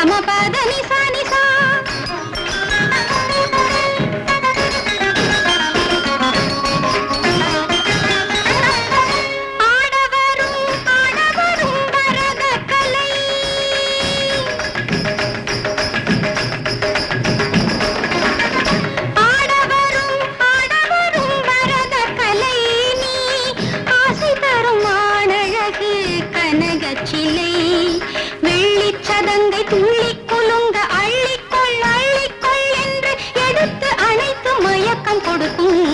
గమ పదని సా தங்கச்சிலை வெள்ளி சதங்கை துள்ளி குலுங்க அள்ளிக்கொள் அள்ளிக்கொள் என்று எடுத்து அனைத்து மயக்கம் கொடுக்கும்.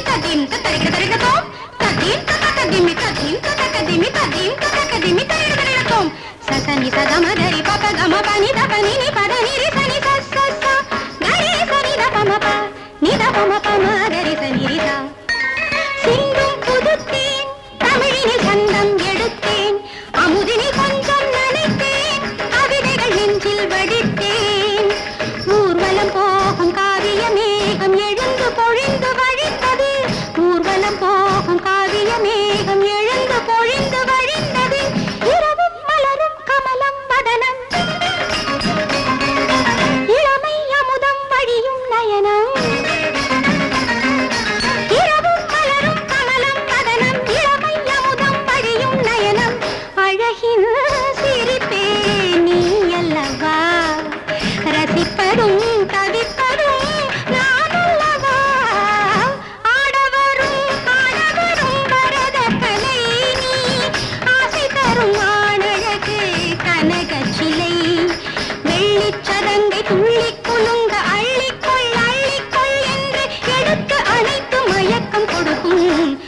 تقديمي تقديم تتريق تريق توم تقديم تتقديمي تقديم تتقديمي تقديم تتقديمي تريق تريق توم سسني سدم دري بابا غما بني دبني ني بدني ري سني سس سس دري سني دبا ما با ني دبا ما با ما دري سني ري سا சிந்தும் புதுத்தேன் தமிழினில் சந்தம் எடுத்தேன் அமுதினில் கொஞ்சம் நினைத்தேன் கவிதைகள் நெஞ்சில் வடித்தேன் ஊர்வலம் போகும் காவிய மேகம் எழுந்து பொழிந்து அள்ளிக்கொள் கொடுக்கும்.